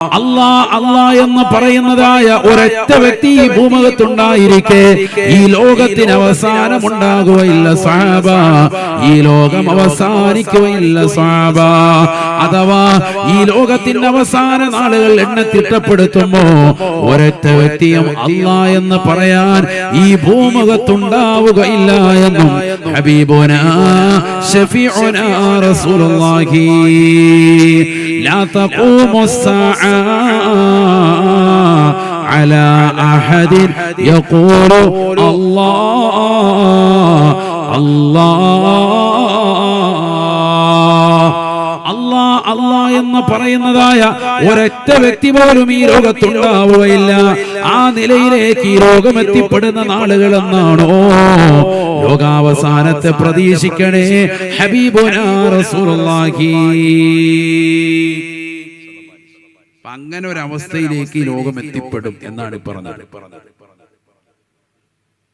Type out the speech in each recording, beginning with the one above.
അല്ലാ അല്ലാ എന്ന് പറയുന്നതായ ഒരൊറ്റ വ്യക്തി ഈ ഭൂമുഖത്തുണ്ടായിരിക്കെ ഈ ലോകത്തിന് അവസാനം ഉണ്ടാകുകയില്ല സാബ ഈ ലോകം അവസാനിക്കുകയില്ല സാബ അഥവാ ഈ ലോകത്തിന്റെ അവസാന നാളുകൾ എണ്ണ തിട്ടപ്പെടുത്തുമ്പോ ഒരൊറ്റ വ്യക്തിയും അല്ലാ എന്ന് പറയാൻ ഈ ഭൂമുഖത്തുണ്ടാവുകയില്ല എന്നും ഹബീബുന ഷഫീഉന റസൂലുള്ളാഹി لا تقوم الساعة على أحد يقول الله الله അല്ലാ അല്ലാ എന്ന് പറയുന്നതായ ഒരൊറ്റ വ്യക്തി പോലും ഈ ലോകത്തുണ്ടാവുകയില്ല ആ നിലയിലേക്ക് ഈ ലോകം എത്തിപ്പെടുന്ന നാളുകൾ എന്നാണോ ലോകാവസാനത്തെ പ്രതീക്ഷിക്കണേ ഹബീബുന റസൂലുള്ളാഹി അപ്പൊ അങ്ങനെ ഒരു അവസ്ഥയിലേക്ക് ലോകം എത്തിപ്പെടും എന്നാണ് പറഞ്ഞത്.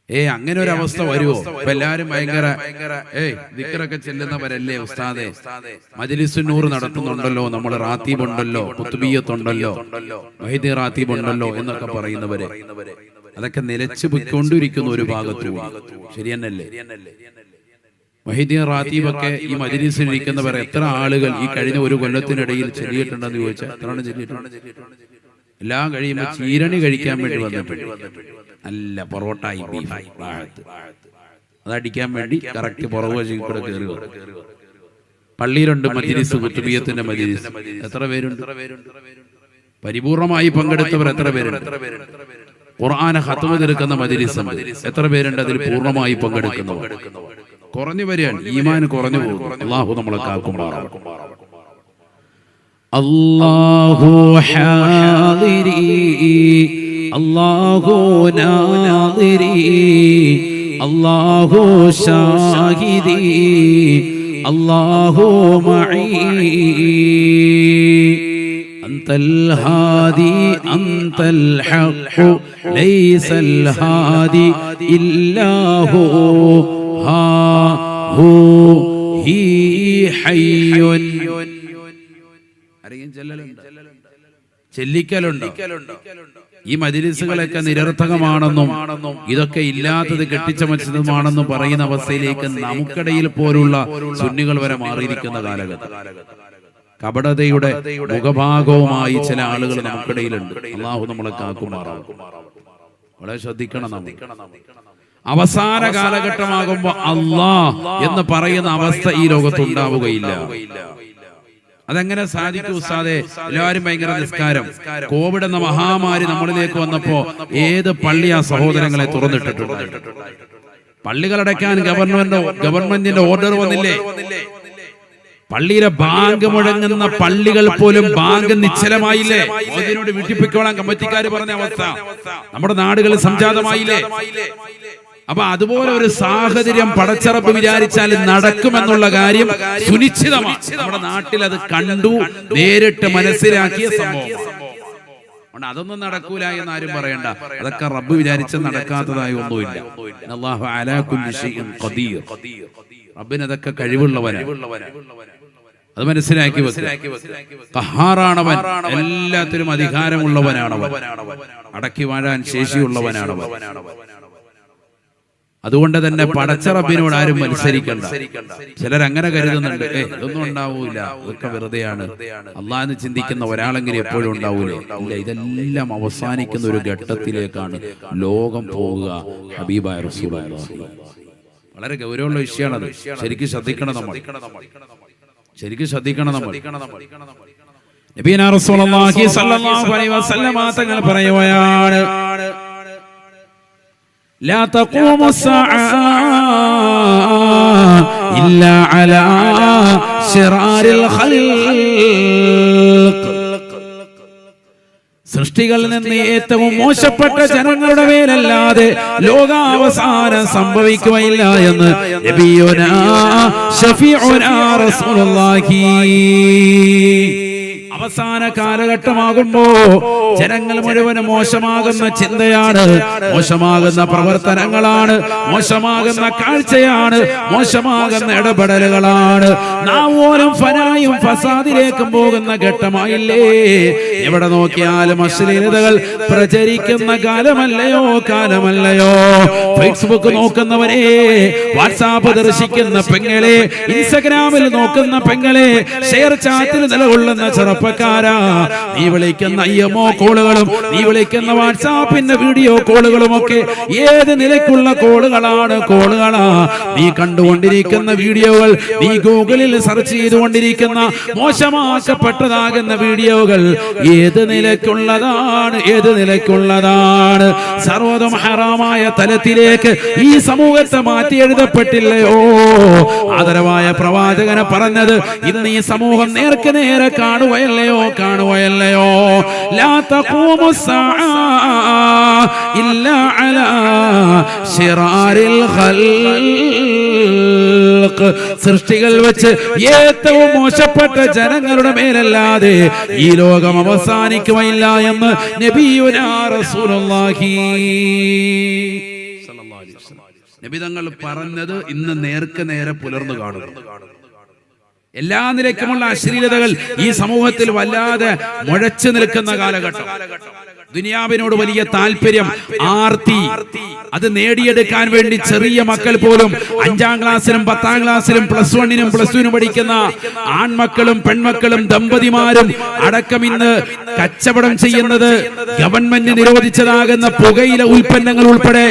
ഏ അങ്ങനെ ഒരു അവസ്ഥ വരുമോ ഇപ്പൊ എല്ലാരും ഭയങ്കര ഏയ് ദിക്കറൊക്കെ ചെല്ലുന്നവരല്ലേ ഉസ്താദെ? മജലിസുന്നൂർ നടത്തുന്നുണ്ടല്ലോ നമ്മൾ റാത്തീബ് ഉണ്ടല്ലോ കുത്തുബിയത്തുണ്ടല്ലോ വൈദ്യ റാത്തീബ് ഉണ്ടല്ലോ എന്നൊക്കെ പറയുന്നവര്. അതൊക്കെ നിലച്ചു പൊയ്ക്കൊണ്ടിരിക്കുന്ന ഒരു ഭാഗത്തു ശരിയെന്നല്ലേ? മഹിദ്ദീൻ റാത്തീബൊക്കെ ഈ മജിലിസിൽ ഇരിക്കുന്നവർ എത്ര ആളുകൾ ഈ കഴിഞ്ഞ ഒരു കൊല്ലത്തിനിടയിൽ ചെല്ലിയിട്ടുണ്ടെന്ന് ചോദിച്ചാൽ എത്രയാണ് ചെല്ലിയിട്ടുണ്ട്? എല്ലാം കഴിയുമ്പോൾ ചീരണി കഴിക്കാൻ വേണ്ടി വന്നിട്ടുണ്ട്. നല്ല പൊറോട്ടായി അതടിക്കാൻ വേണ്ടി കറക്റ്റ് പുറകു വശിക്കൂടെ കൂടെ കയറി പള്ളിയിലുണ്ട് മജിലിസ് കുത്തുബിയത്തിന്റെ മജിലിസ്. എത്ര പേരുണ്ട്? പരിപൂർണമായി പങ്കെടുത്തവർ എത്ര പേരുണ്ട്? ഖുർആാനെ ഹത്തുമ തീർക്കുന്ന മജിലിസ് എത്ര പേരുണ്ട് അതിൽ പൂർണമായി പങ്കെടുക്കുന്നവർ. കുറഞ്ഞു വരികയാണ് ഈമാൻ കുറഞ്ഞു പോകും അള്ളാഹു നമ്മളെ കാക്കുമാറാവും അല്ലാഹു ഹാദിരി അല്ലാഹു നാദിരി അല്ലാഹു ഷാഹിദി അല്ലാഹു മഈ أنت الهادي أنت الحق ليس الهادي إلا هو ها هو هي حي ആരെങ്കിലും ചെല്ലിക്കലുണ്ടോ ഈ മജിലിസുകളൊക്കെ നിരർത്ഥകമാണെന്നും ഇതൊക്കെ ഇല്ലാത്തത് കെട്ടിച്ചമച്ചതുമാണെന്നും പറയുന്ന അവസ്ഥയിലേക്ക് നമുക്കിടയിൽ പോലുള്ള സുന്നികൾ വരെ മാറിയിരിക്കുന്ന കാലഘട്ടം കപടതയുടെ മുഖഭാഗവുമായി ചില ആളുകൾ നമുക്കിടയിലുണ്ട് അള്ളാഹു നമ്മളെ കാക്കുമാറാവും വളരെ ശ്രദ്ധിക്കണം നമ്മൾ അവസാന കാലഘട്ടമാകുമ്പോ അള്ളാ എന്ന് പറയുന്ന അവസ്ഥ ഈ ലോകത്ത് ഉണ്ടാവുകയില്ല. അതെങ്ങനെ സാധിക്കും ഉസ്താദെ? എല്ലാവരും ഭയങ്കര നിസ്കാരം. കോവിഡ് എന്ന മഹാമാരി നമ്മളിലേക്ക് വന്നപ്പോ ഏത് പള്ളി ആ സഹോദരങ്ങളെ തുറന്നിട്ടിട്ടുണ്ട് പള്ളികൾ പള്ളികളടയ്ക്കാൻ ഗവൺമെന്റ് ഗവൺമെന്റിന്റെ ഓർഡർ വന്നില്ലേ? പള്ളിയിലെ ബാങ്ക് മുഴങ്ങുന്ന പള്ളികൾ പോലും ബാങ്ക് നിശ്ചലമായില്ലേ? അതിനോട് വിട്ടിപ്പിക്കോളാൻ കമ്മിറ്റിക്കാർ പറഞ്ഞ അവസ്ഥ. നമ്മുടെ നാടുകളിൽ സംജാതമായില്ലേ? അപ്പൊ അതുപോലെ ഒരു സാഹചര്യം പടച്ചറപ്പ് വിചാരിച്ചാൽ നടക്കുമെന്നുള്ള കാര്യം സുനിശ്ചിതമാണ്. നമ്മുടെ നാട്ടിൽ അത് കണ്ടു നേരിട്ട് മനസ്സിലാക്കിയ സംഭവം. അതൊന്നും നടക്കൂല എന്ന് ആരും പറയണ്ട. അതൊക്കെ റബ്ബ് വിചാരിച്ച നടക്കാത്തതായി ഒന്നുമില്ല. റബ്ബിന് അതൊക്കെ കഴിവുള്ളവനാണ്. അത് മനസ്സിലാക്കി കഹാറാണവൻ എല്ലാത്തിനും അധികാരമുള്ളവനാണവൻ. അടക്കി വാഴാൻ ശേഷിയുള്ളവനാണവൻ. അതുകൊണ്ട് തന്നെ പടച്ച റബ്ബിനോട് ആരും മത്സരിക്കണ്ട. ചിലരങ്ങനെ കരുതുന്നുണ്ട്. ഏ ഇതൊന്നും ഉണ്ടാവൂല. ഇതൊക്കെ വെറുതെയാണ്. അള്ളാന്ന് ചിന്തിക്കുന്ന ഒരാളെങ്കിലും എപ്പോഴും ഉണ്ടാവൂലേ? ഇല്ല ഇതെല്ലാം അവസാനിക്കുന്ന ഒരു ഘട്ടത്തിലേക്കാണ് ലോകം പോവുക ഹബീബായ റസൂലുള്ളാഹി. വളരെ ഗൗരവമുള്ള വിഷയമാണത് ശരിക്കും ശ്രദ്ധിക്കണം നമ്മൾ. ശരിക്കും ശ്രദ്ധിക്കണം നമ്മൾ. നബീന റസൂലുള്ളാഹി സ്വല്ലല്ലാഹു അലൈഹി വസല്ലമ തങ്ങൾ പറയുകയാണ്. لا تقوم الساعة إلا على شرار الخلق സൃഷ്ടികളിൽ നിന്ന് ഏറ്റവും മോശപ്പെട്ട ജനങ്ങളുടെ മേലല്ലാതെ ലോകാവസാനം സംഭവിക്കുകയില്ല എന്ന് നബിയുനാ ഷഫീഉനാ റസൂലുള്ളാഹി അവസാന കാലഘട്ടമാകുമ്പോ ജനങ്ങൾ മുഴുവൻ മോശമാകുന്ന ചിന്തയാണ് മോശമാകുന്ന പ്രവർത്തനങ്ങളാണ് മോശമാകുന്ന കാഴ്ചയാണ് മോശമാകുന്ന ഇടപെടലുകളാണ്. നാം ഓരോ ഫനായും ഫസാദിലേക്കും പോകുന്ന ഘട്ടമായില്ലേ? എവിടെ നോക്കിയാലും അശ്ലീലതകൾ പ്രചരിക്കുന്ന കാലമല്ലയോ കാലമല്ലയോ? ഫേസ്ബുക്ക് നോക്കുന്നവരെ വാട്സാപ്പ് ദർശിക്കുന്ന പെങ്ങളെ ഇൻസ്റ്റഗ്രാമിൽ നോക്കുന്ന പെങ്ങളെ ഷെയർ ചാറ്റിൽ നിലകൊള്ളുന്ന ചെറുപ്പക്കാരാ നീ വിളിക്കുന്ന അയ്യമോ കോളുകളും നീ വിളിക്കുന്ന വാട്സാപ്പിന്റെ വീഡിയോ കോളുകളും ഒക്കെ ഏത് നിലയ്ക്കുള്ള കോളുകളാണ് കോളുകളാ? നീ കണ്ടുകൊണ്ടിരിക്കുന്ന വീഡിയോകൾ നീ ഗൂഗിളിൽ സെർച്ച് ചെയ്തുകൊണ്ടിരിക്കുന്ന മോശമാക്കപ്പെട്ടതാകുന്ന വീഡിയോകൾ ഏത് നിലയ്ക്കുള്ളതാണ്? ഏത് നിലയ്ക്കുള്ളതാണ്? സർവതം ഹറാമായ തലത്തിലേക്ക് ഈ സമൂഹത്തെ മാറ്റി എഴുതപ്പെട്ടില്ലയോ ആദരവായ പ്രവാചകനെ പറഞ്ഞത് ഇന്ന് ഈ സമൂഹം നേർക്ക് നേരെ കാണുകയല്ലയോ കാണുകയല്ലയോ ലാ തഖൂമു ഇല്ല സൃഷ്ടികൾ വെച്ച് ഏറ്റവും മോശപ്പെട്ട ജനങ്ങളുടെ മേലല്ലാതെ ഈ ലോകം അവസാനിക്കുകയില്ല എന്ന് നബിയുന റസൂലുള്ളാഹി. നബി തങ്ങൾ പറഞ്ഞത് ഇന്ന് നേർക്ക് നേരെ പുലർന്നു കാണുന്നു. എല്ലാ നിലയ്ക്കുമുള്ള അശ്ലീലതകൾ ഈ സമൂഹത്തിൽ വല്ലാതെ മുഴച്ചു നിൽക്കുന്ന കാലഘട്ടം. ദുനിയാവിനോട് വലിയ താല്പര്യം ആർത്തി. അത് നേടിയെടുക്കാൻ വേണ്ടി ചെറിയ മക്കൾ പോലും അഞ്ചാം ക്ലാസ്സിലും പത്താം ക്ലാസ്സിലും പ്ലസ് വണ്ണിനും പ്ലസ് ടുവിനും പഠിക്കുന്ന ആൺമക്കളും പെൺമക്കളും ദമ്പതിമാരും അടക്കം ഇന്ന് കച്ചവടം ചെയ്യുന്നത് ഗവൺമെന്റ് നിരോധിച്ചതാകുന്ന പുകയില ഉൽപ്പന്നങ്ങൾ ഉൾപ്പെടെ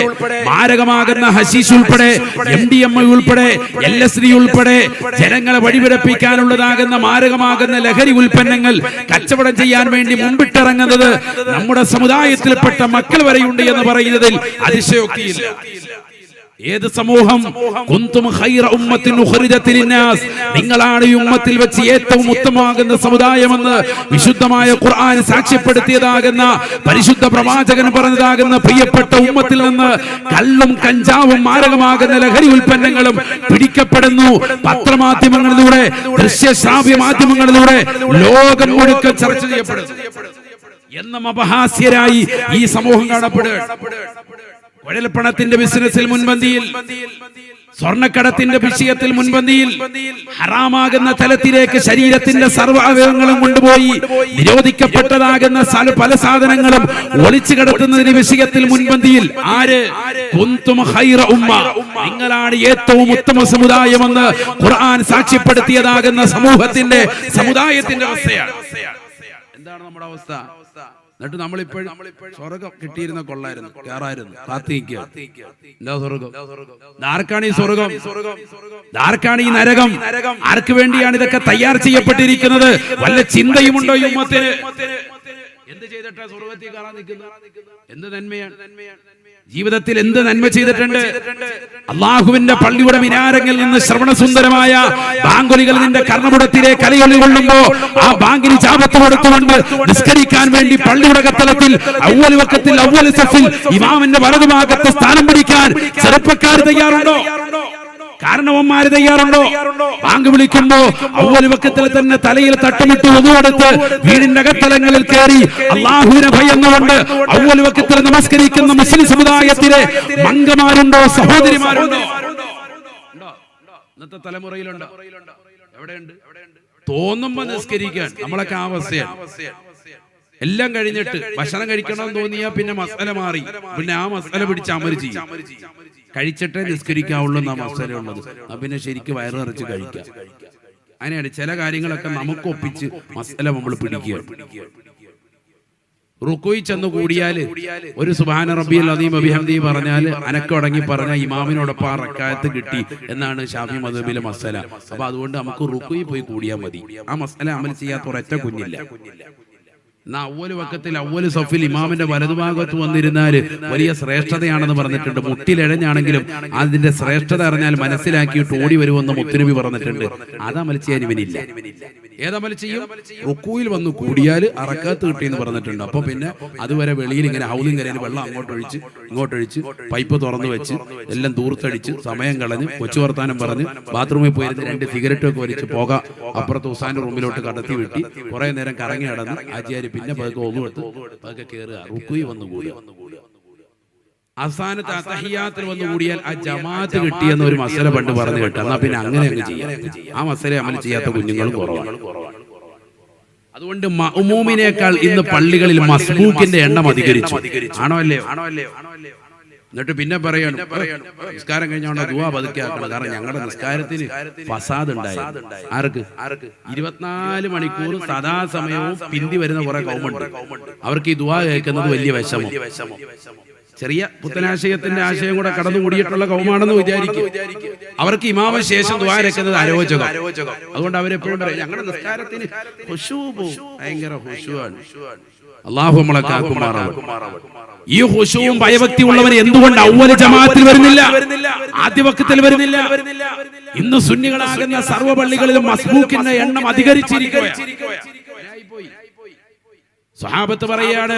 മാരകമാകുന്ന ഹശീഷ് ഉൾപ്പെടെ എം ഡി എം ഉൾപ്പെടെ എൽ എസ് ഡി ഉൾപ്പെടെ ജനങ്ങളെ വഴിപിഴപ്പിക്കാനുള്ളതാകുന്ന മാരകമാകുന്ന ലഹരി ഉൽപ്പന്നങ്ങൾ കച്ചവടം ചെയ്യാൻ വേണ്ടി മുമ്പിട്ടിറങ്ങുന്നത് നമ്മുടെ സമുദായത്തിൽപ്പെട്ട മക്കൾ വരെയുണ്ട് എന്ന് പറയുന്നതിൽ അതിശയോക്തിയില്ല ഏത് സമൂഹം? കുന്തും ഖൈറ ഉമ്മത്തിൻ നാസ് നിങ്ങളാണ് ഈ ഉമ്മത്തിൽ വെച്ച് ഏറ്റവും ഉത്തമമാകുന്ന സമുദായമെന്ന് വിശുദ്ധമായ ഖുർആൻ സാക്ഷ്യപ്പെടുത്തിയതാകുന്ന പരിശുദ്ധ പ്രവാചകൻ പറഞ്ഞതാകുന്ന പ്രിയപ്പെട്ട ഉമ്മത്തിൽ നിന്ന് കല്ലും കഞ്ചാവും മാരകമാകുന്ന ലഹരി ഉൽപ്പന്നങ്ങളും പിടിക്കപ്പെടുന്നു. പത്രമാധ്യമങ്ങളിലൂടെ ദൃശ്യ ശ്രാവ്യ മാധ്യമങ്ങളിലൂടെ ലോകം മുഴുക്ക ചർച്ച ചെയ്യപ്പെടുന്നു. എന്നും അപഹാസ്യരായി ഈ സമൂഹം കാണപ്പെടുക കുഴൽപ്പണത്തിന്റെ ബിസിനസ്സിൽ മുൻപന്തിയിൽ സ്വർണക്കടത്തിന്റെ വിഷയത്തിൽ മുൻപന്തിയിൽ ഹറാമാകുന്ന തലത്തിലേക്ക് ശരീരത്തിന്റെ സർവ അവയവങ്ങളും കൊണ്ടുപോയി നിരോധിക്കപ്പെട്ടതാകുന്ന പല സാധനങ്ങളും ഒളിച്ചു കിടത്തുന്നതിന് വിഷയത്തിൽ മുൻപന്തിയിൽ ആര്? ഹൈറ ഉമ്മ. നിങ്ങളാണ് ഏറ്റവും ഉത്തമ സമുദായമെന്ന് ഖുർആൻ സാക്ഷ്യപ്പെടുത്തിയതാകുന്ന സമൂഹത്തിന്റെ സമുദായത്തിന്റെ അവസ്ഥയാണ്. എന്താണ് നമ്മുടെ അവസ്ഥ? എന്നിട്ട് നമ്മളിപ്പോഴും സ്വർഗം കിട്ടിയിരുന്ന കൊള്ളായിരുന്നു. കയറായിരുന്നു കാത്തിരിക്കുക. എന്താ സ്വർഗം? ആർക്കാണ് ഈ സ്വർഗം. ആർക്കാണ് ഈ നരകം. ആർക്ക് വേണ്ടിയാണ് ഇതൊക്കെ തയ്യാർ ചെയ്യപ്പെട്ടിരിക്കുന്നത്? വല്ല ചിന്തയുമുണ്ടോ ഈ ഉമ്മത്തിന്? എന്ത് ചെയ്തിട്ടാ സ്വർഗത്തിൽ കയറാൻ നിൽക്കുന്നത്? എന്ത് നന്മയാണ്? ജീവിതത്തിൽ എന്ത് നന്മ ചെയ്തിട്ടുണ്ട്? അള്ളാഹുവിന്റെ പള്ളിയുടെ മിനാരങ്ങളിൽ നിന്ന് ശ്രവണസുന്ദരമായ ബാങ്കുലികൾ നിന്റെ കർണപുടത്തിലെ കലയൊളി കൊള്ളുമ്പോ ആ ബാങ്കിന് ചാപത്ത് കൊടുത്തുകൊണ്ട് നിസ്കരിക്കാൻ വേണ്ടി പള്ളിയുടെ കത്തലത്തിൽ ഔവൽ വക്കത്തിൽ ഔവൽ സഫിൽ ഇമാമിന്റെ വലതുഭാഗത്ത് സ്ഥാനം പിടിക്കാൻ ചെറുപ്പക്കാർ തയ്യാറുണ്ടോ? കാരണവന്മാര് തയ്യാറുണ്ടോ? ബാങ്ക് വിളിക്കുമ്പോ ഔവൽ വക്കത്തിൽ തന്നെ തലയിൽ തട്ടമിട്ട് ഒന്നുകൊടുത്ത് വീടിന്റെ അകത്തലങ്ങളിൽ കയറി അള്ളാഹുവിനെ ഭയന്നുകൊണ്ട് ഔവൽ വക്കത്തിൽ നമസ്കരിക്കുന്ന മുസ്ലിം സമുദായത്തിലെ മംഗമാരുണ്ടോ? സഹോദരിമാരുണ്ടോ? ഇന്നത്തെ തലമുറയിലുണ്ട്? എവിടെയുണ്ട്? തോന്നുമ്പോ നിസ്കരിക്കാൻ. നമ്മളൊക്കെ അവസ്ഥയാണ് എല്ലാം കഴിഞ്ഞിട്ട് ഭക്ഷണം കഴിക്കണം തോന്നിയാ പിന്നെ മസാല മാറി. പിന്നെ ആ മസാല പിടിച്ച് അമരിച്ചു ചെയ്യും. കഴിച്ചിട്ടേ നിസ്കരിക്കാവുള്ളൂ എന്നാ അവസരമുള്ളത് പിന്നെ ശരിക്ക് വയറ് നിറച്ച് കഴിക്കാം. അങ്ങനെയാണ് ചില കാര്യങ്ങളൊക്കെ നമുക്ക് ഒപ്പിച്ച് മസാല നമ്മൾ പിടിക്കുക. റുക്കോയി ചെന്ന് കൂടിയാൽ ഒരു സുബാന റബ്ബിയൽ അലീം അഭിഹംദി പറഞ്ഞാൽ അനക്കടങ്ങി പറഞ്ഞ ഇമാമിനോടൊപ്പം ആ റക്കായത്ത് കിട്ടി എന്നാണ് ഷാഫി മധുബിലെ മസല. അപ്പൊ അതുകൊണ്ട് നമുക്ക് റുക്കോയി പോയി കൂടിയാൽ മതി. ആ മസല അമൽ ചെയ്യാത്ത ഒരൊറ്റ കുഞ്ഞില്ല. അവൽ വക്കത്തിൽ അവൽ സഫിൽ ഇമാമിന്റെ വലതുഭാഗത്ത് വന്നിരുന്നാൽ വലിയ ശ്രേഷ്ഠതയാണെന്ന് പറഞ്ഞിട്ടുണ്ട്. മുട്ടിലിഴഞ്ഞാണെങ്കിലും അതിന്റെ ശ്രേഷ്ഠത അറിഞ്ഞാൽ മനസ്സിലാക്കിയിട്ട് ഓടി വരുമെന്ന് മുത്തുനബി പറഞ്ഞിട്ടുണ്ട്. അതാ ചെയ്യാൻ ഇവനില്ല ഏതമൽ ചെയ്യും റുക്കുയിൽ വന്ന് കൂടിയാൽ അറക്കാത്ത് കിട്ടിയെന്ന് പറഞ്ഞിട്ടുണ്ട്. അപ്പൊ പിന്നെ അതുവരെ വെളിയിൽ ഇങ്ങനെ ഹൗലിംഗ് കരയിൽ വെള്ളം അങ്ങോട്ടൊഴിച്ച് ഇങ്ങോട്ടൊഴിച്ച് പൈപ്പ് തുറന്നു വെച്ച് എല്ലാം ദൂർത്തടിച്ച് സമയം കളഞ്ഞ് കൊച്ചു വർത്താനം പറഞ്ഞ് ബാത്റൂമിൽ പോയിരുന്ന് രണ്ട് സിഗരറ്റ് ഒക്കെ വലിച്ച് പോക. അപ്പുറത്ത് ഉസാന്റെ റൂമിലോട്ട് കടത്തി വിട്ടി. കുറെ നേരം കറങ്ങി നടന്ന് ആചാര്യ പിന്നെ പതുക്കെ ഒന്നുകൊടുത്ത് പതുക്കെ കയറുക റുക്കുയി വന്നു കൂടുക അവസാനത്തെ അസഹിയാത്തിൽ വന്നു കൂടിയാൽ ആ ജമാഅത്ത് കിട്ടിയെന്ന് ഒരു മസല പണ്ട് പറഞ്ഞു കേട്ടോ. എന്നാ പിന്നെ അങ്ങനെ അങ്ങ് ചെയ്യാം. ആ മസല അമൽ ചെയ്യാത്ത കുഞ്ഞുങ്ങളും കുറവാണ്. അതുകൊണ്ട് മഅമൂമിനേക്കാൾ ഇന്ന് പള്ളികളിൽ മസ്ബൂക്കിന്റെ എണ്ണം അധികരിച്ചു. ആണോ അല്ലയോ? ആണോ അല്ലയോ? എന്നിട്ട് പിന്നെ പറയണം. നിസ്കാരം കഴിഞ്ഞോണ്ട് ദുവാ പതുക്കെ ആക്കണം കാരണം ഞങ്ങളുടെ നിസ്കാരത്തിന് ഫസാദ് ഉണ്ടായി ആർക്ക്? ഇരുപത്തിനാല് മണിക്കൂർ സദാസമയവും പിന്തി വരുന്ന കുറെ കൗമുണ്ട്. അവർക്ക് ഈ ദുവാ കേൾക്കുന്നത് വലിയ വിഷമം. ചെറിയ പുത്തനാശയത്തിന്റെ ആശയം കൂടെ കടന്നുകൂടിയിട്ടുള്ള കൗമാണെന്ന് വിചാരിക്കും. അവർക്ക് ഇമാമ ശേഷം ദ്വാരക്കുന്നത് അരോചകം. അതുകൊണ്ട് അവരെപ്പോഴും പറയും ഞങ്ങളുടെ നിസ്കാരത്തിന്. ഭയങ്കര ഹുഷുവാണ്. അള്ളാഹു നമ്മളെ കാക്കുമാറാവട്ടെ. ഈ ഹുഷവും ഭയഭക്തി ഉള്ളവർ എന്തുകൊണ്ട് ഔവല ജമാഅത്തിൽ വരുന്നില്ല? ആദ്യപക്കത്തിൽ വരുന്നില്ല? ഇന്ന് സുന്നികളാകുന്ന സർവ പള്ളികളിലും മസ്ബൂക്കിന്റെ എണ്ണം അധികരിച്ചിരിക്കുകയാണ്. സ്വഹാബത്ത് പറയാണ്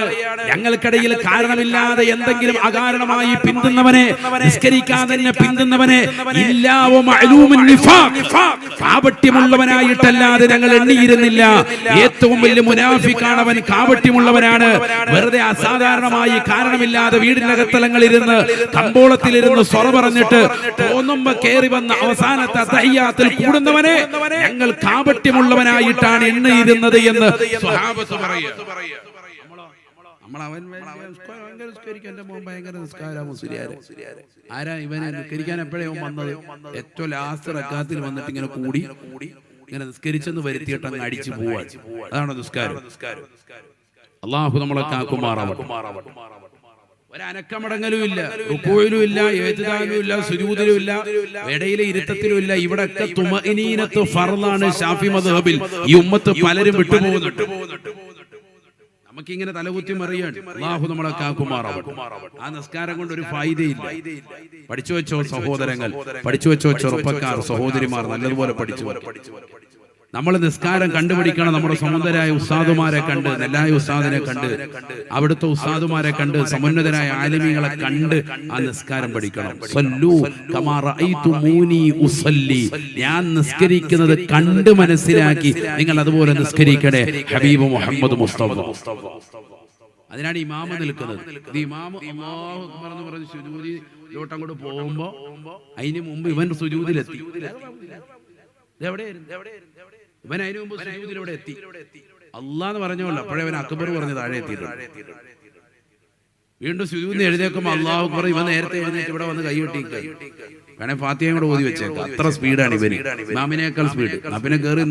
ഞങ്ങൾക്കിടയിൽ കാരണമില്ലാതെ എന്തെങ്കിലും അകാരണമായി പിന്തുന്നവനെ നിസ്കരിക്കാൻ തന്നെ പിന്തുന്നവനെ. കാപട്യമുള്ളവനായിട്ടല്ലാതെ ഞങ്ങൾ എണ്ണിയിരുന്നില്ല. ഏറ്റവും വലിയ മുനാഫിക്കാണ് അവൻ കാപട്യമുള്ളവനാണ്. വെറുതെ അസാധാരണമായി കാരണമില്ലാതെ വീടിനകത്തലങ്ങളിൽ ഇരുന്ന് കമ്പോളത്തിലിരുന്ന് സ്വറ പറഞ്ഞിട്ട് തോന്നുമ്പോ കയറി വന്ന അവസാനത്തെ തയ്യാത്തിൽ കൂടുന്നവനെ ഞങ്ങൾ കാപട്യമുള്ളവനായിട്ടാണ് എണ്ണിയിരുന്നത് എന്ന് സ്വഹാബത്ത് പറയുക നമ്മൾ അവൻ ഭയങ്കര നിസ്കരിക്കും എന്റെ മോൻ ഭയങ്കര നിസ്കാരം മുസ്ലിയാര്. ആരാ ഇവനെ നിസ്കരിക്കാൻ എപ്പോഴേ വന്നത്? ഏറ്റവും ലാസ്റ്റ് റക്കാത്തിൽ വന്നിട്ട് ഇങ്ങനെ കൂടി ഇങ്ങനെ നിസ്കരിച്ചെന്ന് വരുത്തിയിട്ട് അങ്ങ് അടിച്ചു പോവാ അതാണ് നിസ്കാരം. അള്ളാഹു നമ്മളെ കാക്കുമാറാവട്ടെ. ഒരനക്കമടങ്ങലും ഇല്ല റുക്കോയിലും ഇല്ല ഏറ്റുദാനും ഇല്ല സുരൂതിലും ഇല്ല ഇടയിലെ ഇരുത്തത്തിലും ഇല്ല ഇവിടൊക്കെ തുമഇനീനത്ത് ഫർളാണ് ഷാഫി മദ്ഹബിൽ. ഈ ഉമ്മത്ത് പലരും വിട്ടുപോകുന്നുണ്ട്. നമുക്കിങ്ങനെ തലകുത്തി മറിയാണ് അള്ളാഹു നമ്മളെ കാക്കുമാറാവട്ടെ. ആ നിസ്കാരം കൊണ്ട് ഒരു ഫായിദയില്ല. പഠിച്ചു വെച്ചോ സഹോദരങ്ങൾ പഠിച്ചു വെച്ചോ ചെറുപ്പക്കാർ സഹോദരിമാർ നല്ലതുപോലെ പഠിച്ചു നമ്മൾ നിസ്കാരം കണ്ടുപിടിക്കണം നമ്മുടെ സമുദ്രായ ഉസ്താദുമാരെ കണ്ട് നെല്ലായ ഉസ്താദിനെ കണ്ട് അവിടുത്തെ ഉസ്താദുമാരെ കണ്ട് സമുന്നതരായ ആലിമികളെ കണ്ട് ആ നിസ്കാരം പഠിക്കണം. ഞാൻ നിസ്കരിക്കുന്നത് കണ്ട് മനസ്സിലാക്കി. നിങ്ങൾ അതുപോലെ നിസ്കരിക്കണേ. ഹബീബ് മുഹമ്മദ് മുസ്തഫ. അതിനാണ് ഇമാമ നിൽക്കുന്നത്. ഇമാമ അല്ലാഹു അക്ബർ എന്ന് പറഞ്ഞ് സുജൂദിലോട്ട് അങ്ങോട്ട് പോകുമ്പോ അതിന് മുമ്പ് ഇവൻ സുജൂദിലെത്തി ഇതെവിടെയായിരുന്നു? ഇവൻ അതിനു മുമ്പ് സുജൂദിലൂടെ എത്തി. അള്ളാന്ന് പറഞ്ഞോളൂ അപ്പോഴേ അവൻ അക്ബർ പറഞ്ഞ് താഴെ എത്തിയിട്ടുണ്ട്. വീണ്ടും സുജൂദിന് എഴുതേക്കുമ്പോ അള്ളാഹു അക്ബർ ഇവൻ നേരത്തെ എഴുന്നേറ്റ് ഇവിടെ വന്ന് കൈകൊട്ടിക്കുക വേണേ ഫാത്തിയും കൂടെ ഓതി വെച്ചേക്കാം. അത്ര സ്പീഡാണ് ഇവന്. ഇമാമിനേക്കാൾ സ്പീഡ് അപ്പിനെ കയറി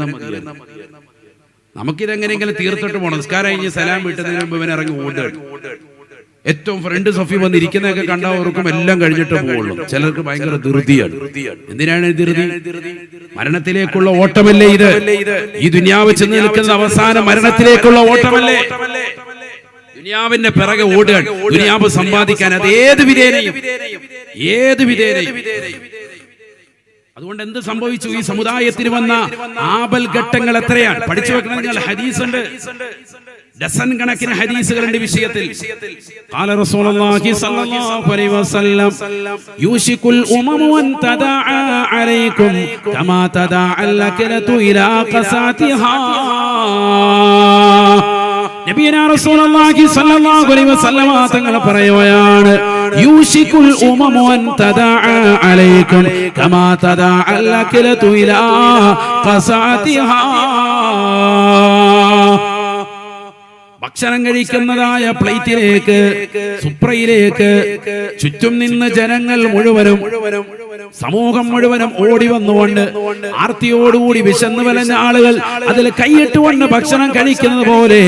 നമുക്കിതെങ്ങനെയെങ്കിലും തീർത്തിട്ട് പോകണം നിസ്കാരം കഴിഞ്ഞ് സലാം വിട്ടതിന് മുമ്പ് ഇവൻ ഇറങ്ങി ഓടുകയാണ് ഏറ്റവും ഫ്രണ്ട് സഫി വന്നിരിക്കുന്നതൊക്കെ കണ്ടവർക്കും എല്ലാം കഴിഞ്ഞിട്ട് പോകുള്ളൂ. ചിലർക്ക് ഭയങ്കര ധൃതിയാണ്. എന്തിനാണ് ധൃതി? മരണത്തിലേക്കുള്ള ഓട്ടമല്ലേ ഇത്? ഈ ദുനിയാവ് ചെന്ന് നിൽക്കുന്ന അവസാന മരണത്തിലേക്കുള്ള ഓട്ടമല്ലേ? ദുനിയാവിന്റെ പിറകെ ഓടുകയാണ് ദുനിയാവ് സമ്പാദിക്കാൻ അത് ഏത് വിധേനയും? ഏത് വിധേനയും? അതുകൊണ്ട് എന്ത് സംഭവിച്ചു? ഈ സമുദായത്തിന് വന്ന ആപൽ ഘട്ടങ്ങൾ എത്രയാണ്? പഠിച്ചു വെക്കണം ഹദീസ് ഉണ്ട് ഡസൻ കണക്കിന് ഹദീസുകളുണ്ട് വിഷയത്തിൽ قال رسول الله صلى الله عليه وسلم يوشك الامم ان تداعى عليكم كما تداعى الاكله الى قساتها നബിയന റസൂലുള്ളാഹി സ്വല്ലല്ലാഹു അലൈഹി വസല്ലമ തങ്ങൾ പറയുകയാണ് യൂഷിക്കുൽ ഉമമു അൻ തദാഅ അലൈക്കും കമാ തദാഅ അൽഅക്ലതു ഇലാ ഖസാതിഹാ ഭക്ഷണം കഴിക്കുന്നതായ പ്ലേറ്റിലേക്ക് സുപ്രയിലേക്ക് ചുറ്റും നിന്ന് ജനങ്ങൾ മുഴുവനും സമൂഹം മുഴുവനും ഓടി വന്നുകൊണ്ട് ആർത്തിയോടുകൂടി വിശന്ന് വലഞ്ഞ ആളുകൾ അതിൽ കൈയിട്ടുകൊണ്ട് ഭക്ഷണം കഴിക്കുന്നത് പോലെ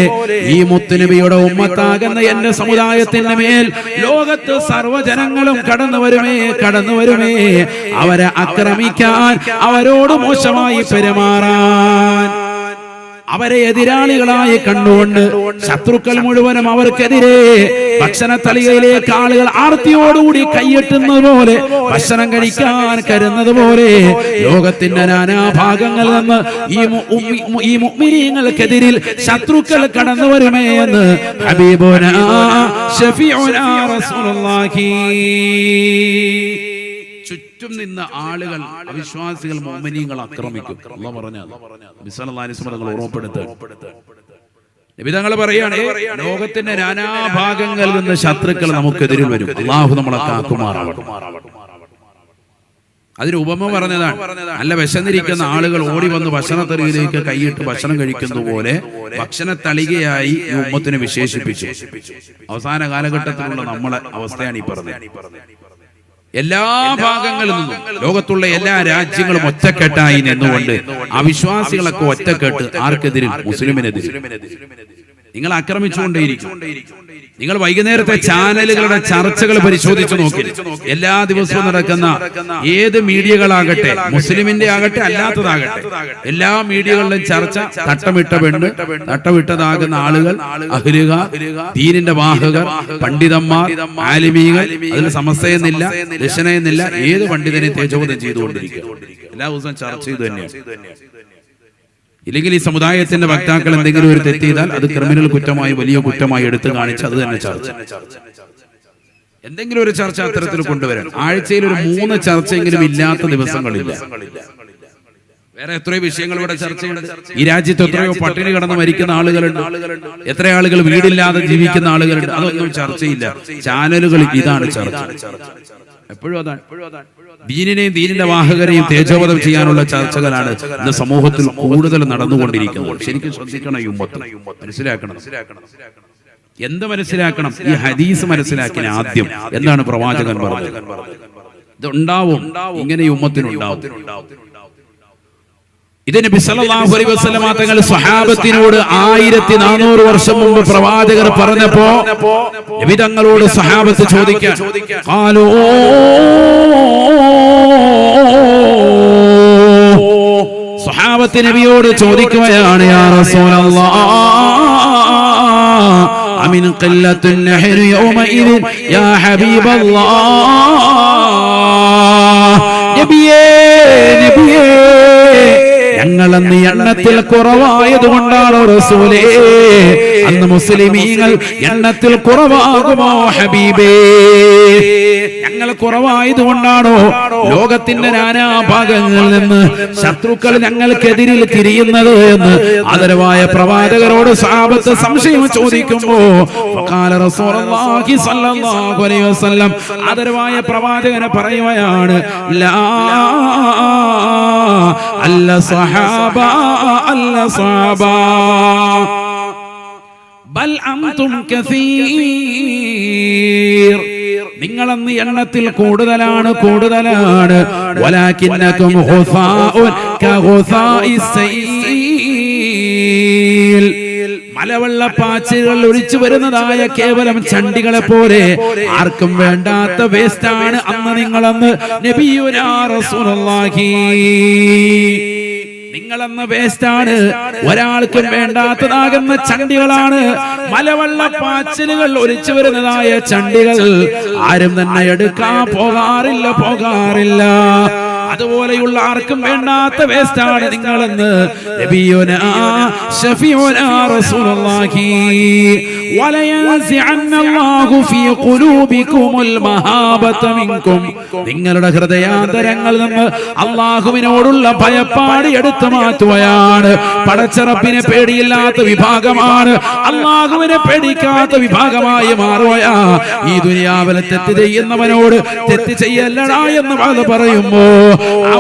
ഈ മുത്തുനബിയുടെ ഉമ്മത്താകുന്ന എന്റെ സമുദായത്തിന്റെ മേൽ ലോകത്ത് സർവജനങ്ങളും കടന്നു വരുമേ കടന്നു വരുമേ അവരെ ആക്രമിക്കാൻ അവരോട് മോശമായി പെരുമാറാൻ അവരെ എതിരാളികളായി കണ്ടുകൊണ്ട് ശത്രുക്കൾ മുഴുവനും അവർക്കെതിരെ ഭക്ഷണ തളികയിലേക്ക് ആളുകൾ ആർത്തിയോടുകൂടി കൈയെട്ടുന്നത് പോലെ ഭക്ഷണം കഴിക്കാൻ കരുന്നത് പോലെ ലോകത്തിന്റെ നാനാഭാഗങ്ങളിൽ നിന്ന് ഈ മു- ഈ മുഅ്മിനീങ്ങൾക്കെതിരിൽ ശത്രുക്കൾ കടന്നു വരുമേ എന്ന് ഹബീബുന ഷഫീഉന റസൂലുള്ളാഹി. ചുറ്റും നിന്ന ആളുകൾ അവിശ്വാസികൾ മോമിനിയങ്ങൾ ആക്രമിക്കും. അല്ല പറഞ്ഞാൽ വിസലങ്ങൾ ഓർമ്മപ്പെടുത്തുക നിബിതങ്ങൾ പറയാണ് ലോകത്തിന്റെ നാനാഭാഗങ്ങളിൽ നിന്ന് ശത്രുക്കൾ നമുക്കെതിരിൽ വരും. അള്ളാഹു നമ്മളെ കാക്കുമാറാവട്ടെ അതിന് ഉപമ പറഞ്ഞതാണ് നല്ല വിശന്നിരിക്കുന്ന ആളുകൾ ഓടി വന്ന് ഭക്ഷണത്തെറിയിലേക്ക് കൈയിട്ട് ഭക്ഷണം കഴിക്കുന്ന പോലെ ഭക്ഷണ തളികയായി ഉമ്മത്തിനെ വിശേഷിപ്പിച്ചു. അവസാന കാലഘട്ടത്തിലുള്ള നമ്മളെ അവസ്ഥയാണ് ഈ പറഞ്ഞത്. എല്ലാ ഭാഗങ്ങളിൽ നിന്നും ലോകത്തുള്ള എല്ലാ രാജ്യങ്ങളും ഒറ്റക്കെട്ടായി നിന്നുകൊണ്ട് അവിശ്വാസികളൊക്കെ ഒറ്റക്കെട്ട് ആർക്കെതിരെ മുസ്ലിമിനെതിരിൽ നിങ്ങൾ ആക്രമിച്ചുകൊണ്ടേയിരിക്കും. നിങ്ങൾ വൈകുന്നേരത്തെ ചാനലുകളുടെ ചർച്ചകൾ പരിശോധിച്ചു നോക്കി. എല്ലാ ദിവസവും നടക്കുന്ന ഏത് മീഡിയകളാകട്ടെ മുസ്ലിമിന്റെ ആകട്ടെ അല്ലാത്തതാകട്ടെ. എല്ലാ മീഡിയകളിലും ചർച്ച തട്ടമിട്ട പെണ്ണ് തട്ടമിട്ടതാകുന്ന ആളുകൾ അഹ്ലുക ദീനിന്റെ വാഹകർ പണ്ഡിതന്മാർ ആലിമീകൾ അതിൽ സമസ്തയെന്നില്ല ദശനയെന്നില്ല ഏത് പണ്ഡിതനെ തേജോധം ചെയ്തുകൊണ്ടിരിക്കുക. എല്ലാ ദിവസവും ചർച്ച ചെയ്തു തന്നെയാണ്. ഇല്ലെങ്കിൽ ഈ സമുദായത്തിന്റെ വക്താക്കൾ എന്തെങ്കിലും ഒരു തെറ്റ് ചെയ്താൽ അത് ക്രിമിനൽ കുറ്റമായി വലിയ കുറ്റമായി എടുത്തു കാണിച്ച് അത് തന്നെ ചർച്ച. എന്തെങ്കിലും ഒരു ചർച്ച അത്തരത്തിൽ കൊണ്ടുവരാൻ. ആഴ്ചയിൽ ഒരു മൂന്ന് ചർച്ചയെങ്കിലും ഇല്ലാത്ത ദിവസങ്ങളില്ല. വേറെ എത്രയോ വിഷയങ്ങൾ ഇവിടെ ചർച്ചയുണ്ട്. ഈ രാജ്യത്ത് എത്രയോ പട്ടിണി കിടന്ന് മരിക്കുന്ന ആളുകളുണ്ട്. എത്ര ആളുകൾ വീടില്ലാതെ ജീവിക്കുന്ന ആളുകളുണ്ട്. അതൊന്നും ചർച്ചയില്ല. ചാനലുകൾ ഇതാണ് ചർച്ച. എപ്പോഴും അതാണ്. ദീനിനെയും ദീനിന്റെ വാഹകരെയും തേജോവധം ചെയ്യാനുള്ള ചർച്ചകളാണ് ഇന്ന് സമൂഹത്തിൽ കൂടുതൽ നടന്നുകൊണ്ടിരിക്കുന്നത്. ശരിക്കും ശ്രദ്ധിക്കണം ഉമ്മത്ത്. മനസ്സിലാക്കണം. എന്ത് മനസ്സിലാക്കണം? ഈ ഹദീസ് മനസ്സിലാക്കിയ ആദ്യം എന്താണ് പ്രവാചകൻ പറഞ്ഞത്? ഇതുണ്ടാവും. ഇങ്ങനെ ഉമ്മത്തിനുണ്ടാവും. ഇത് നബി സല്ലല്ലാഹു അലൈഹി വസല്ലമ തങ്ങൾ സ്വഹാബത്തിനോട് ആയിരത്തി നാനൂറ് വർഷം മുമ്പ് പ്രവാചകർ പറഞ്ഞപ്പോ നബി തങ്ങളോട് സ്വഹാബത്ത് ചോദിക്കാൻ ഖാലൂ സ്വഹാബത്ത് നബിയോട് ചോദിക്കുകയാണ് യാ റസൂലല്ലാഹ് യാ ഹബീബല്ലാഹ് നബിയേ നബിയേ ഞങ്ങൾ അന്ന് എണ്ണത്തിൽ കുറവായത് കൊണ്ടാണോ റസൂലേ? അന്ന് മുസ്ലിമീങ്ങൾ എണ്ണത്തിൽ കുറവാകുമോ ഹബീബേ? ഞങ്ങൾ കുറവായത് കൊണ്ടാണോ ലോകത്തിന്റെ നാനാഭാഗങ്ങളിൽ നിന്ന് ശത്രുക്കൾ ഞങ്ങൾക്കെതിരിൽ തിരിയുന്നത് എന്ന് ആദരവായ പ്രവാചകരോട് സാപത്ത് സംശയം ചോദിക്കുമ്പോ ആദരവായ പ്രവാചകനെ പറയുകയാണ് ലാ അല്ല സഹാബ ബൽ അംതും കസീർ നിങ്ങളെന്ന് എണ്ണത്തിൽ കൂടുതലാണ് കൂടുതലാണ്. വലാകിന്നകും ഹുസാഉൻ ഒഴിച്ചു വരുന്നതായ കേവലം ചണ്ടികളെ പോലെ ആർക്കും വേണ്ടാത്ത വേസ്റ്റാണ് അന്ന് നിങ്ങളന്ന് നബിയുനാ റസൂലുള്ളാഹി. നിങ്ങളെന്ന വേസ്റ്റാണ്. ഒരാൾക്കും വേണ്ടാത്തതാകുന്ന ചണ്ടികളാണ്. മലവെള്ള പാച്ചിലുകൾ ഒലിച്ചു വരുന്നതായ ചണ്ടികൾ. ആരും തന്നെ എടുക്കാൻ പോകാറില്ല പോകാറില്ല. അതുപോലെയുള്ള ആർക്കും വേണ്ടാത്ത വേസ്റ്റാണ് നിങ്ങളെന്ന് നിങ്ങളുടെ ഹൃദയാന്തരങ്ങൾ നിന്ന് അള്ളാഹുവിനോടുള്ള ഭയപ്പാട് എടുത്തു മാറ്റുകയാണ്. പടച്ചറപ്പിനെ പേടിയില്ലാത്ത വിഭാഗമാണ്. അള്ളാഹുവിനെ പേടിക്കാത്ത വിഭാഗമായി മാറുകയാ. ഈ ദുനിയാവിലെ തെറ്റ് ചെയ്യുന്നവനോട് തെറ്റ് ചെയ്യല്ലടാ എന്ന് അത് പറയുമ്പോ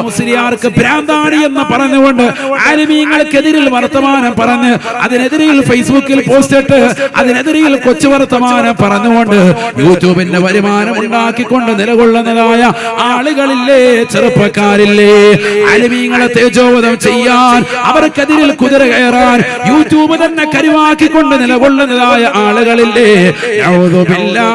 മുസ്ലിയാർക്ക് ഭ്രാന്താണി എന്ന് പറഞ്ഞുകൊണ്ട് ആലിമീങ്ങൾക്കെതിരിൽ വർത്തമാനം പറഞ്ഞ് അതിനെതിരെ ഫേസ്ബുക്കിൽ പോസ്റ്റ് ഇട്ട് അതിനെതിരിൽ കൊച്ചു വർത്തമാനം പറഞ്ഞുകൊണ്ട് യൂട്യൂബിന്റെ വരുമാനം ഉണ്ടാക്കിക്കൊണ്ട് നിലകൊള്ളുന്നതായ ആളുകളില്ലേ ചെറുപ്പക്കാരില്ലേ അലിമീങ്ങളെ തേജോവധം ചെയ്യാൻ അവർക്കെതിരിൽ കുതിര കയറാൻ യൂട്യൂബ് തന്നെ കരുവാക്കിക്കൊണ്ട് നിലകൊള്ളുന്നതായ ആളുകളില്ലേ. യൗദു ബില്ലാ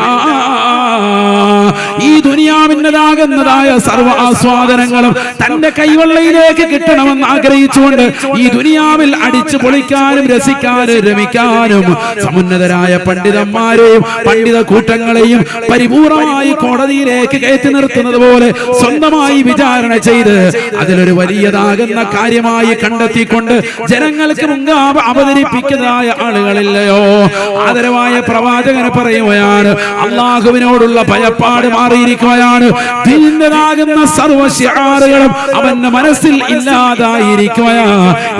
ഈ ദുനിയാവിന്റെതാകുന്നതായ സർവ ആസ്വാദനങ്ങളും തന്റെ കൈവെള്ളയിലേക്ക് കിട്ടണമെന്ന് ആഗ്രഹിച്ചുകൊണ്ട് ഈ ദുനിയാവിൽ അടിച്ചു പൊളിക്കാനും രസിക്കാനും രമിക്കാനും സമുന്നതരായ പണ്ഡിതന്മാരെയും പണ്ഡിത കൂട്ടങ്ങളെയും പരിപൂർണമായി കോടതിയിലേക്ക് കയറ്റി നിർത്തുന്നത് പോലെ സ്വന്തമായി വിചാരണ ചെയ്ത് അതിലൊരു വലിയതാകുന്ന കാര്യമായി കണ്ടെത്തിക്കൊണ്ട് ജനങ്ങൾക്ക് മുൻകാവ് അവതരിപ്പിക്കുന്നതായ ആളുകളില്ലയോ? ആദരവായ പ്രവാചകന് പറയുകയാണ് അള്ളാഹുവിനോടുള്ള ഭയപ്പാട് മാറിയിരിക്കുകയാണ്. ദീനിന്റെതാകുന്ന സർവശാറുകളും അവന്റെ മനസ്സിൽ ഇല്ലാതായിരിക്കുകയാ.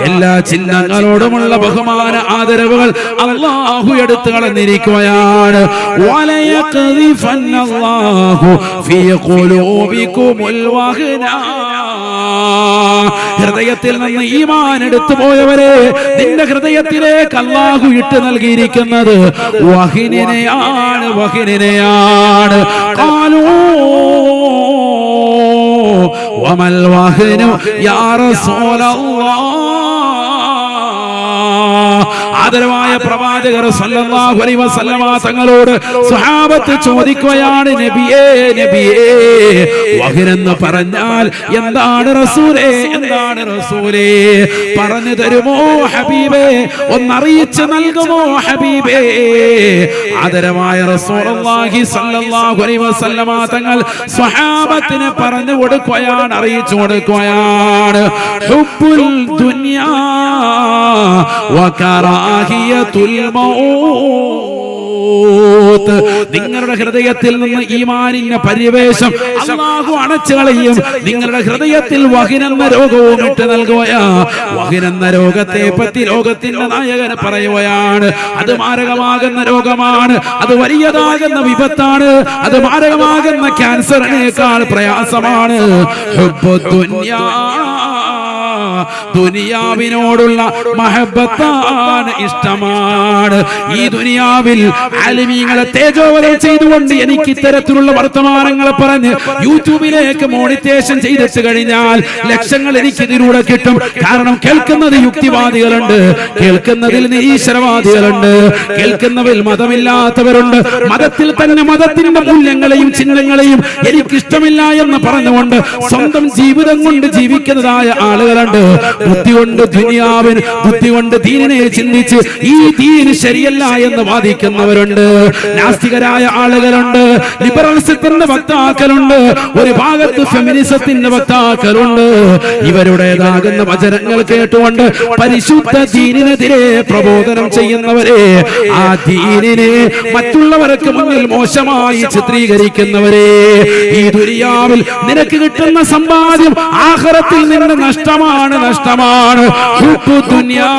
എല്ലാ ചിഹ്നങ്ങളോടുമുള്ള ബഹുമാന ആദരവുകൾ അള്ളാഹു എടുത്തു കളഞ്ഞിരിക്കുകയാണ്. ഹൃദയത്തിൽ നിന്ന് ഈമാൻ എടുത്തു പോയവരെ നിന്റെ ഹൃദയത്തിലേക്ക് അള്ളാഹു ഇട്ട് നൽകിയിരിക്കുന്നത് വഹിനെയാണ് വഹിനെയാണ് കാലോ വമൽ വഹനു യാ റസൂലല്ലാഹ് ആദരവായ പ്രവാചകർ സല്ലല്ലാഹു അലൈഹി വസല്ലമ തങ്ങളോട് സ്വഹാബത്ത് ചോദിക്കുകയാണ് നബിയേ നബിയേ വഹിരെന്ന് പറഞ്ഞാൽ എന്താണ് റസൂലേ എന്താണ് റസൂലേ? പറഞ്ഞു തരുമോ ഹബീബേ? ഒന്നറിയിച്ചു നൽകുമോ ഹബീബേ? ആദരവായ റസൂലുള്ളാഹി സല്ലല്ലാഹു അലൈഹി വസല്ലമ തങ്ങൾ സ്വഹാബത്തിന് പറഞ്ഞു കൊടുക്കുകയാണ് അറിയിച്ചു കൊടുക്കുകയാണ്. ഹുബ്ബുൽ ദുനിയാ വകറാഹിയത്തുൽ മൗത്ത്. നിങ്ങളുടെ ഹൃദയത്തിൽ നിന്ന് ഈമാനിന്റെ പരിവേശം അള്ളാഹു അണച്ചു കളയും. നിങ്ങളുടെ ഹൃദയത്തിൽ വഹിനെന്ന രോഗവും ഇട്ട് നൽകുകയാ. വഹിനെന്ന രോഗത്തെ പറ്റി ലോകത്തിന്റെ നായകന് പറയുകയാണ്. അത് മാരകമാകുന്ന രോഗമാണ്. അത് വലിയതാകുന്ന വിപത്താണ്. അത് മാരകമാകുന്ന ക്യാൻസറിനേക്കാൾ പ്രയാസമാണ്. ദുനിയാവിനോടുള്ള മഹബത്താണ് ഇഷ്ടമാണ്. ഈ ദുനിയാവിൽ ആലിമീങ്ങളെ തേജോവധം ചെയ്തുകൊണ്ട് എനിക്ക് ഇത്തരത്തിലുള്ള വർത്തമാനങ്ങളെ പറഞ്ഞ് യൂട്യൂബിലേക്ക് മോണിറ്റേഷൻ ചെയ്തിട്ട് കഴിഞ്ഞാൽ ലക്ഷങ്ങൾ എനിക്ക് ഇതിലൂടെ കിട്ടും. കാരണം കേൾക്കുന്നത് യുക്തിവാദികളുണ്ട്. കേൾക്കുന്നതിൽ നിരീശ്വരവാദികളുണ്ട്. കേൾക്കുന്നവരിൽ മതമില്ലാത്തവരുണ്ട്. മതത്തിൽ തന്നെ മതത്തിന്റെ മൂല്യങ്ങളെയും ചിഹ്നങ്ങളെയും എനിക്കിഷ്ടമില്ല എന്ന് പറഞ്ഞുകൊണ്ട് സ്വന്തം ജീവിതം കൊണ്ട് ജീവിക്കുന്നതായ ആളുകളുണ്ട്. ബുദ്ധി കൊണ്ട് ദുനിയാവിന് ബുദ്ധി കൊണ്ട് ദീനിനെ ചിന്തിച്ച് ഈ ദീന് ശരിയല്ല എന്ന് വാദിക്കുന്നവരുണ്ട്. നാസ്തികരായ ആളുകളുണ്ട്. ലിബറൽസത്തിന്റെ വക്താക്കളുണ്ട്. ഒരു ഭാഗത്ത് ഫെമിനിസത്തിന്റെ വക്താക്കളുണ്ട്. ഇവരുടേതാകുന്ന വചനങ്ങൾ കേട്ടുകൊണ്ട് പരിശുദ്ധ ദീനിനെതിരെ പ്രബോധനം ചെയ്യുന്നവരെ ആ ദീനിനെ മറ്റുള്ളവർക്ക് മുന്നിൽ മോശമായി ചിത്രീകരിക്കുന്നവരെ ഈ ദുരിയാവിൽ നിനക്ക് കിട്ടുന്ന സമ്പാദ്യം ആഹ്റത്തിൽ നിന്ന് നഷ്ടമാണ് നഷ്ടമാണ്. ദുനിയാ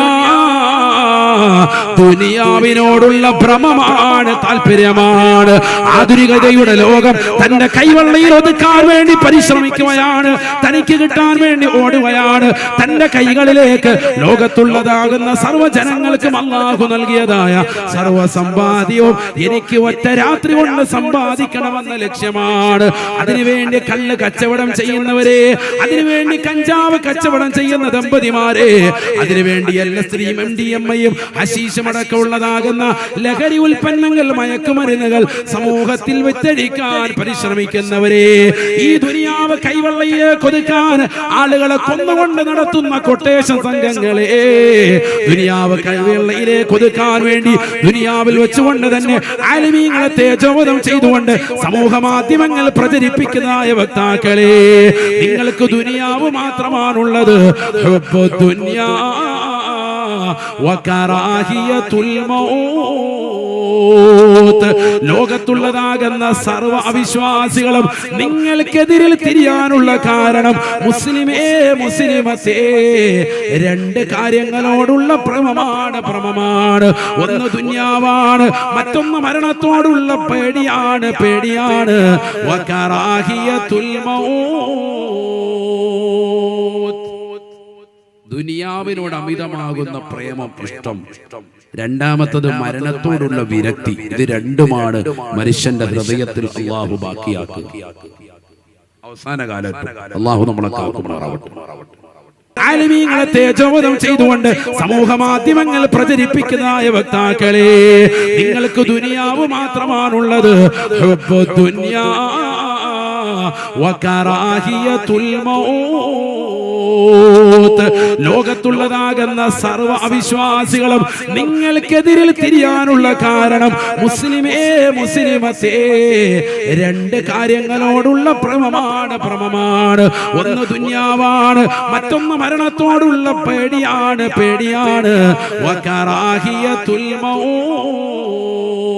ദുനിയാവിനോടുള്ള ഭ്രമമാണ് താല്പര്യമാണ് ആധുനികതയുടെ ലോകം തന്റെ കൈവെള്ളയിൽ ഒതുക്കാൻ വേണ്ടി പരിശ്രമിക്കുകയാണ്. തനിക്ക് കിട്ടാൻ വേണ്ടി ഓടുകയാണ്. തന്റെ കൈകളിലേക്ക് ലോകത്തുള്ളതാകുന്ന സർവജനങ്ങൾക്കും അള്ളാഹു നൽകിയതായ സർവ സമ്പാദ്യവും എനിക്ക് ഒറ്റ രാത്രി കൊണ്ട് സമ്പാദിക്കണമെന്ന ലക്ഷ്യമാണ്. അതിനുവേണ്ടി കല്ല് കച്ചവടം ചെയ്യുന്നവരെ അതിനുവേണ്ടി കഞ്ചാവ് കച്ചവടം ചെയ്യുന്ന ദമ്പതിമാരെ അതിനുവേണ്ടി എല്ലാ സ്ത്രീയും എം ഡി എം ഐയും ഹശീഷമടക്കമുള്ളതാകുന്ന ലഹരി ഉൽപ്പന്നങ്ങൾ മയക്കുമരുന്നുകൾ സമൂഹത്തിൽ വിറ്റഴിക്കാൻ പരിശ്രമിക്കുന്നവരെ ഈ ദുനിയാവ് കൈവള്ളയെ കൊതുക്കാൻ ആളുകളെ കൊന്നുകൊണ്ട് നടത്തുന്ന കൊട്ടേഷൻ സംഘങ്ങളെ ദുനിയാവ് കൈവള്ളയിലെ കൊതുക്കാൻ വേണ്ടി ദുനിയാവിൽ വെച്ചുകൊണ്ട് തന്നെ ആലിമീങ്ങളെ തേജോവധം ചെയ്തുകൊണ്ട് സമൂഹ മാധ്യമങ്ങൾ പ്രചരിപ്പിക്കുന്നതായ വക്താക്കളെ നിങ്ങൾക്ക് ദുനിയാവ് മാത്രമാണുള്ളത്. ദുനിയാ. ലോകത്തുള്ളതാകുന്ന സർവ അവിശ്വാസികളും നിങ്ങൾക്കെതിരിൽ തിരിയാനുള്ള കാരണം മുസ്ലിമേ മുസ്ലിമത്തേ. രണ്ട് കാര്യങ്ങളോടുള്ള ഭ്രമമാണ് പ്രമമാണ് ഒന്ന് ദുന്യാവാണ് മറ്റൊന്ന് മരണത്തോടുള്ള പേടിയാണ് പേടിയാണ്. മൗത്ത് ദുനിയാവിനോട് അമിതമാകുന്ന പ്രേമം ഇഷ്ടം. രണ്ടാമത്തത് മരണത്തോടുള്ള വിരക്തി. ഇത് രണ്ടുമാണ് മനുഷ്യന്റെ ഹൃദയത്തിൽ അള്ളാഹു ബാക്കിയാക്കുക. അവസാന കാലത്ത് അള്ളാഹു നമ്മളെ കാക്കുമാറാവട്ടെ ആലിമീങ്ങളെ തേജോവധം ചെയ്തുകൊണ്ട് സമൂഹ മാധ്യമങ്ങൾ പ്രചരിപ്പിക്കുന്നതായ വക്താക്കളെ നിങ്ങൾക്ക് ദുനിയാവ് മാത്രമാണുള്ളത്. ദുനിയാ വകറാഹിയത്തുൽ മൗത്ത്. ലോകത്തുള്ളതാകുന്ന സർവ അവിശ്വാസികളും നിങ്ങൾക്കെതിരിൽ തിരിയാനുള്ള കാരണം മുസ്ലിമേ മുസ്ലിമത്തേ. രണ്ട് കാര്യങ്ങളോടുള്ള ഭ്രമമാണ് ഭ്രമമാണ്. ഒന്ന് ദുന്യാവാണ് മറ്റൊന്ന് മരണത്തോടുള്ള പേടിയാണ് പേടിയാണ് വകറാഹിയത്തുൽ മൗത്ത്.